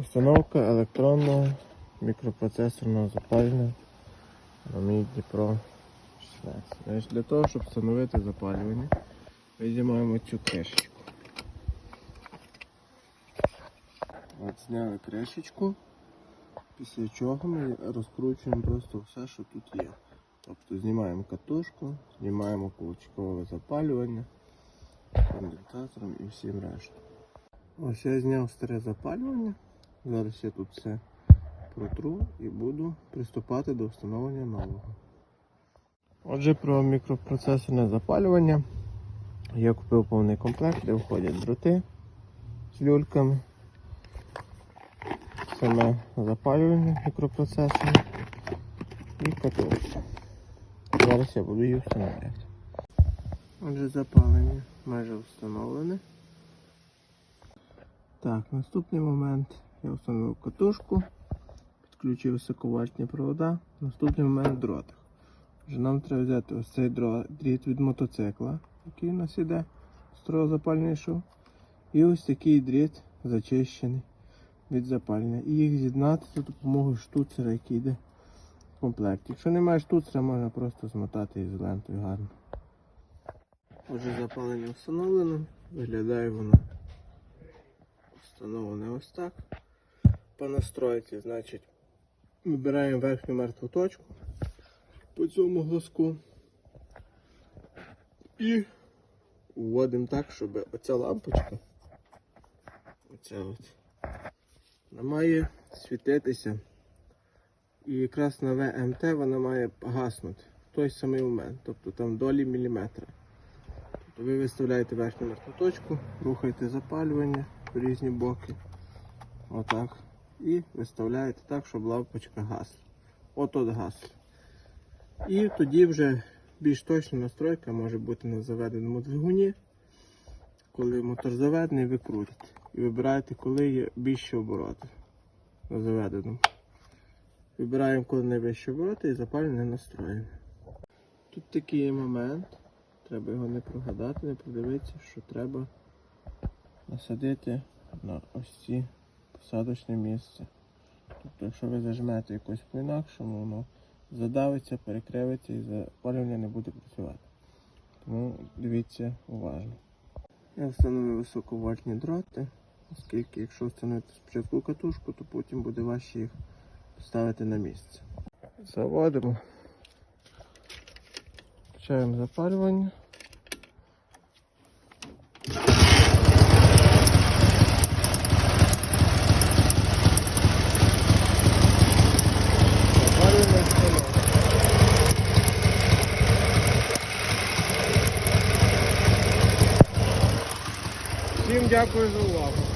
Установка електронного мікропроцесорного запалення на мій Дніпро 16. Для того, щоб встановити запалювання, виймаємо цю кришечку. Зняли кришечку, після чого ми розкручуємо просто все, що тут є. Тобто знімаємо катушку, знімаємо кулачкове запалювання, конденсатором і всім решту. Ось я зняв старе запалювання. Зараз я тут все протру і буду приступати до встановлення нового. Отже, про мікропроцесорне запалювання. Я купив повний комплект, де входять дроти з люльками, саме запалювання мікропроцесора і катушка. Зараз я буду її встановляти. Отже, запалення майже встановлене. Так, наступний момент я встановив катушку, підключив високовольтні провода. Наступний момент дротик. Вже нам треба взяти ось цей дріт від мотоцикла, який у нас іде, строго шов. І ось такий дріт зачищений від запалення. І їх з'єднати за допомогою штуцера, який йде в комплекті. Якщо немає штуцера, можна просто змотати ізолентою гарно. Отже, запалення встановлено, виглядає воно встановлене ось так. По настройці, значить, вибираємо верхню мертву точку по цьому глазку і вводимо так, щоб оця лампочка, оця от, вона має світитися. І якраз на ВМТ вона має гаснути в той самий момент, тобто там долі міліметра. Тобто ви виставляєте верхню мертву точку, рухаєте запалювання в різні боки. Отак. І виставляєте так, щоб лампочка гасла. От от гасла. І тоді вже більш точна настройка може бути на заведеному двигуні. Коли мотор заведений, ви крутите. І вибираєте, коли є більші обороти на заведеному. Вибираємо, коли найвищі обороти і запалювання настроєне. Тут такий момент. Треба його не прогадати, не подивитися, що треба насадити на ось ці посадочне місце. Тобто, якщо ви зажмете якось по-інакшому, воно задавиться, перекривиться і запалювання не буде працювати. Тому дивіться уважно. Я встановив високовольтні дроти, оскільки якщо встановити спочатку катушку, то потім буде важче їх поставити на місце. Заводимо. Включаємо запалювання встановлено. Всім дякую за увагу.